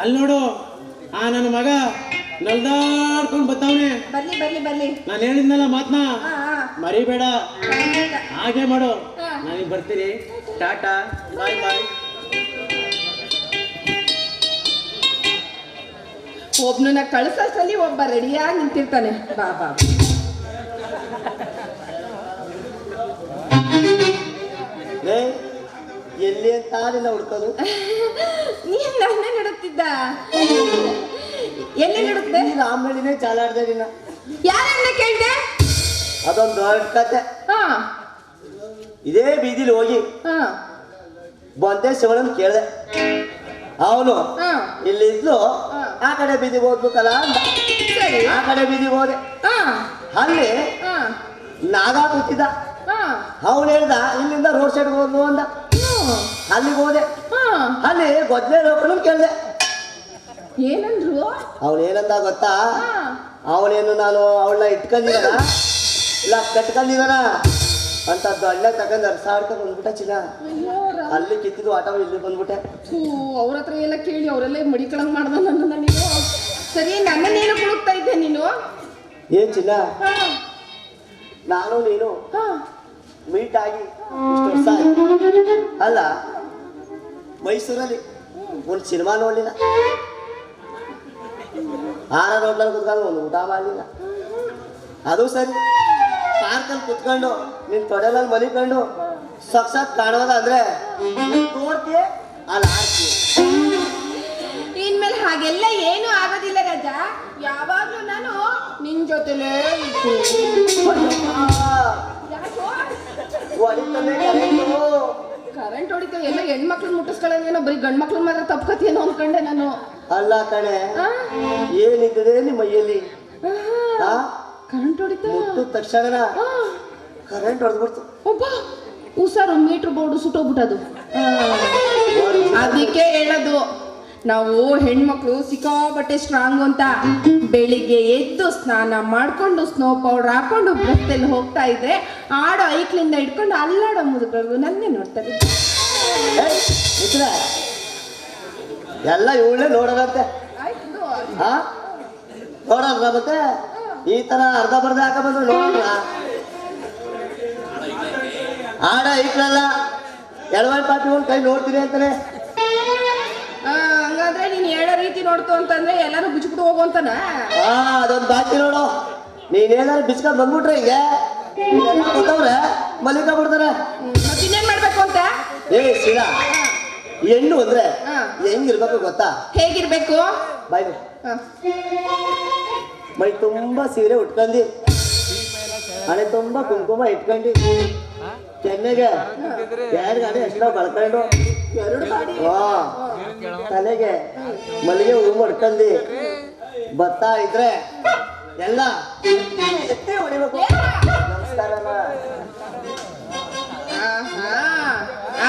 ಅಲ್ಲಿ ನೋಡು. ಆ ನನ್ನ ಮಗ ನಲ್ದಾಡ್ಕೊಂಡು ಬರ್ತಾವನೆ ಬರ್ಲಿ ಬರ್ಲಿ ಬರ್ಲಿ. ನಾನು ಹೇಳಿದ್ನಲ್ಲ ಮಾತ್ನ? ಹಾ ಹಾ. ಮರಿಬೇಡ. ಹಾಗೆ ಮಾಡು. ನಾನು ಬರ್ತೀನಿ. ಟಾಟಾ ಬಾಯ್ ಬಾಯ್. ಒಬ್ನನ್ನ ಕಳ್ಸಲ್ಲಿ ಒಬ್ಬ ರೆಡಿಯಾಗಿ ನಿಂತಿರ್ತಾನೆ. ಬಾ ಬಾ. ಎಲ್ಲಿ ಅಂತ ನಿನ್ನ ಹುಡ್ಕೋದು? ನೀನ್ ನನ್ನ ನಡುತ್ತಿದ್ದ ಎಲ್ಲಿ ನಡುತ್ತೆ ಆಮೇಲಿನೇ ಚಾಲಾಡ್ದೆ ನಿನ್ನ ಯಾರನ್ನ ಕೇಳ್ದೆ? ಅದೊಂದು ದೊಡ್ಡ ಕತೆ. ಹಾ. ಇದೇ ಬೀದಿಲಿ ಹೋಗಿ ಹಾ. ಬಂದೆ ಶಿವಳನ್ ಕೇಳ್ದೆ. ಅವನು ಹಾ. ಇಲ್ಲಿ ಇದ್ಲು ಆ ಕಡೆ ಬೀದಿಗೆ ಹೋಗ್ಬೇಕಲ್ಲ ಆ ಕಡೆ ಬೀದಿಗೆ ಹೋದೆ. ಹಾ. ಅಲ್ಲಿ ಹಾ. ನಾಗ ಕೂತಿದ್ದ. ಹಾ. ಅವನು ಹೇಳ್ದ ಇಲ್ಲಿಂದ ರೋಡ್ ಸೈಡ್ ಹೋದ್ಲು ಅಂದ. ಅಲ್ಲಿಗೆ ಹೋದೆ. ಹಾ. ಅಲ್ಲಿ ಗೊದ್ಲೇ ಲೋಕನು ಕೇಳ್ದೆ. ಏನಂದ್ರು? ಅವನು ಏನಂದ ಗೊತ್ತಾ? ಅವನೇನು ನಾನು ಅವಳನ್ನ ಇಟ್ಕೊಂಡಿದ್ದಾನ? ಇಲ್ಲ ಕಟ್ಕೊಂಡಿದ್ದಾನ? ಅಂತ ದೊಡ್ಡ ತಗೊಂಡು ಅರ್ಸಾಡ್ಕೊಂಡು ಬಂದ್ಬಿಟ್ಟ ಚಿನ್ನ. ಅಲ್ಲಿ ಕಿತ್ತಿದ್ದು ಆಟೋ ಇಲ್ಲಿ ಬಂದ್ಬಿಟ್ಟೆ. ಅವ್ರ ಹತ್ರ ಎಲ್ಲ ಕೇಳಿ ಅವರೆಲ್ಲ ಮಡಿಕಳಂಗ್ ಮಾಡ್ದ ನನ್ನ ನೀನು. ಸರಿ ನನ್ನನ್ನೇನು ಕುಳುಕ್ತಾ ಇದ್ದೆ ನೀನು? ಏನ್ ಚಿನ್ನ? ನಾನು ನೀನು? ಹಾ. ಮೀಟ್ ಆಗಿ ಇಷ್ಟು ವರ್ಷ ಆಯ್ತು. ಅಲ್ಲ ಮೈಸೂರಲ್ಲಿ ಒಂದು ಸಿನಿಮಾ ನೋಡಲಿಲ್ಲ. ಆರ ರೋಡ್ನಲ್ಲಿ ಕುತ್ಕೊಂಡು ಒಂದು ಊಟ ಮಾಡಲಿಲ್ಲ. ಅದು ಸರಿ. ಪಾರ್ಕಲ್ಲಿ ಕುತ್ಕೊಂಡು ನಿನ್ನ ತೊಡೆಲಲ್ಲಿ ಮಲಿಕೊಂಡು ಸಕ್ಸಾತ್ ಕಾಣೋದಾದ್ರೆ ಅಲ್ಲಿ ಆಡ್ತೀಯ ಇನ್ಮೇಲೆ ಹಾಗೆಲ್ಲ ಏನು ಆಗೋದಿಲ್ಲ ರಾಜ. ಯಾವಾಗ್ಲೂ ನಾನು ನಿನ್ ಜೊತೆಲೇ ಇದ್ದೀನಿ. ಕರೆಂಟು ಹೊಡಿತ ಎಲ್ಲ ಹೆಣ್ಮಕ್ಳು ಮುಟ್ಟಿಸ್ಕೊಳ್ಳೋದೇನೋ ಬರೀ ಗಂಡ್ ಮಕ್ಳು ಮಾತ್ರ ತಪ್ಕತಿಯೇನೋ ಅನ್ಕೊಂಡೆ ನಾನು. ಅಲ್ಲ ಕಣೆ? ಏನಿದ್ದದೆ ನಿಮ್ಮ ಮೈಯಲ್ಲಿ? ಆ? ಕರೆಂಟ್ ಹೊಡಿತು? ತಕ್ಷಣ ಕರೆಂಟ್ ಹೊಡೆದ್ಬಿಡ್ತು ಒಬ್ಬ ಹುಷಾರು ಮೀಟರ್ ಬೋರ್ಡ್ ಸುಟ್ಟೋಗ್ಬಿಟ್ಟದು. ಅದಕ್ಕೆ ಹೇಳೋದು ನಾವು ಹೆಣ್ಮಕ್ಳು ಸಿಕ್ಕಾಪಟ್ಟೆ ಸ್ಟ್ರಾಂಗ್ ಅಂತ. ಬೆಳಿಗ್ಗೆ ಎದ್ದು ಸ್ನಾನ ಮಾಡ್ಕೊಂಡು ಸ್ನೋ ಪೌಡರ್ ಹಾಕೊಂಡು ಬಸ್ಸಲ್ಲಿ ಹೋಗ್ತಾ ಇದ್ರೆ ಆಡೋ ಐಕ್ಲಿಂದ ಇಟ್ಕೊಂಡು ಅಲ್ಲಾಡೋ ಮುದುಕರು ನನ್ನೇ ನೋಡ್ತಾರೆ ಎಲ್ಲ ಇವಳೇ ನೋಡೋದಂತೆ ನೋಡೋಣ ಮತ್ತೆ? ಈ ತರ ಅರ್ಧ ಬರ್ಧ ಹಾಕ ಬಂದ್ರು ನೋಡೋಣ ಆಡ ಐಕ್ಲಲ್ಲ ಎಳವಾಯ್ ಪಾಪಿ ಒಂದು ಕೈ ನೋಡ್ತೀನಿ ಅಂತಾನೆ. ನೋಡ್ತು ಅಂತಂದ್ರೆ ಎಲ್ಲಾರು ಬಿಚ್ಬಿಟ್ಟು ಹೋಗು ಆ ಅದೊಂದು ಬಾಕಿ ನೋಡು. ನೀನೇನಾದ್ರು ಬಿಚ್ಕೊಂಡ್ ಬಂದ್ಬಿಟ್ರೆ ಹಿಂಗೆ. ನೀನೆಲ್ಲ ಗೊತ್ತವ್ರೆ ಮಲಿಕ ಬಿಡ್ತಾರೆ ಇನ್ನೇನ್ ಮಾಡ್ಬೇಕು ಅಂತ? ಏ ಶಿಲಾ ಹೆಣ್ಣು ಅಂದ್ರೆ ಹಾ. ಹೆಂಗಿರ್ಬೇಕು ಗೊತ್ತಾ? ಹೇಗಿರ್ಬೇಕು? ಬಾಯ್ ಮೈ ತುಂಬಾ ಸೀರೆ ಉಟ್ಕೊಂಡಿ. ಹಣೆ ತುಂಬಾ ಕುಂಕುಮ ಇಟ್ಕೊಂಡಿ. ಕೆನ್ನೆಗೆ ಎರಡು ಗಾಡಿ ಎಷ್ಟೋ ಬಳ್ಕೊಂಡು. ಎರಡು ತಲೆಗೆ ಮಲ್ಲಿಗೆ ಹೂ ಮಡ್ಕಂದಿ ಭತ್ತ ಇದ್ರೆ ಎಲ್ಲ ಎತ್ತಿ ಹೊಡಿಬೇಕು. ಮೇಲೆ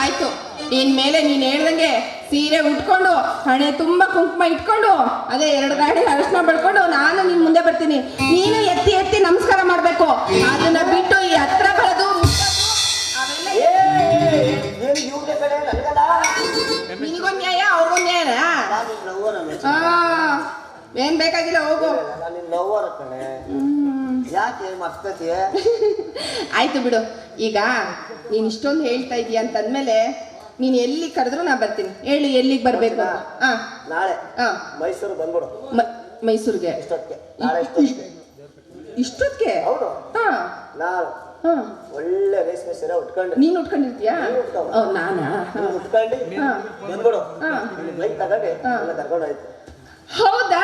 ಆಯ್ತು. ಇನ್ಮೇಲೆ ನೀನ್ ಹೇಳ್ದಂಗೆ ಸೀರೆ ಉಟ್ಕೊಂಡು ಹಣೆ ತುಂಬಾ ಕುಂಕುಮ ಇಟ್ಕೊಂಡು ಅದೇ ಎರಡು ಗಾಡಿ ಅರಶಿನ ಬಳ್ಕೊಂಡು ನಾನು ನಿನ್ ಮುಂದೆ ಬರ್ತೀನಿ. ನೀನು ಎತ್ತಿ ಎತ್ತಿ ನಮಸ್ಕಾರ ಮಾಡ್ಬೇಕು. ಅದನ್ನ ಬಿಟ್ಟು ಈ ಹತ್ರ ಬರೋದು ಅವೆಲ್ಲ ಲವ್ವರ್ ಏನ್ ಬೇಕಾಗಿಲ್ಲ ಹೋಗು. ನಾನು ನಿನ್ನ ಲವ್ವರ್ ಕಣೆ. ಯಾಕೆ ಮರ್ತೈತಿ? ಆಯ್ತು ಬಿಡು. ಈಗ ನೀನ್ ಇಷ್ಟೊಂದು ಹೇಳ್ತಾ ಇದೀಯ ಅಂತಂದ್ಮೇಲೆ ನೀನ್ ಎಲ್ಲಿ ಕರೆದ್ರು ನಾ ಬರ್ತೀನಿ. ಹೇಳಿ ಎಲ್ಲಿಗೆ ಬರ್ಬೇಕು ಹಾ. ನಾಳೆ. ಹಾ. ಮೈಸೂರು ಬಂದ್ಬಿಡು. ಮ- ಮೈಸೂರಿಗೆ? ಇಷ್ಟೊತ್ತಿಗೆ. ನಾಳೆ ಇಷ್ಟೊತ್ತಿಗೆ. ಇಷ್ಟೊತ್ತಿಗೆ? ಹೌದು. ಹಾ. ನಾನು ಹಾ ಒಳ್ಳೆ ರೇಷ್ಮೆ ಸೀರೆ ಉಟ್ಕೊಂಡು. ನೀನು ಉಟ್ಕೊಂಡಿರ್ತೀಯಾ? ನೀನ್. ಉಟ್ಕೊಂಡು. ಬಂದ್ಬಿಡು. ಬೈಕ್ ತಗೊಂಡು. ಎಲ್ಲ ಕರ್ಕೊಂಡು ಹೋಯ್ತು ಹೌದಾ?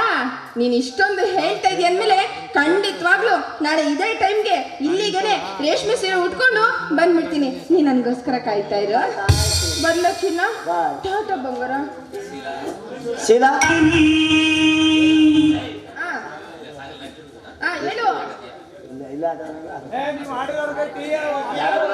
ನೀನು ಇಷ್ಟೊಂದು ಹೇಳ್ತಾ ಇದೀಯ ಅಂದ್ಮೇಲೆ ಖಂಡಿತವಾಗ್ಲು ನಾಳೆ ಇದೇ ಟೈಮ್ಗೆ ಇಲ್ಲಿಗೆನೆ ರೇಷ್ಮೆ ಸೀರೆ ಉಟ್ಕೊಂಡು ಬಂದ್ಬಿಡ್ತೀನಿ. ನೀ ನನ್ಗೋಸ್ಕರ ಕಾಯ್ತಾ ಇರೋ. ಬರ್ಲ ಚಿನ್ನ? ಬಾಯ್. ಟಾಟಾ ಬಂಗಾರ. ಶೀಲಾ ಆ. ಆ, ಹೇಳು ಇಲ್ಲ ಇಲ್ಲ ಅದಲ್ಲ. ಯಾರೋ-.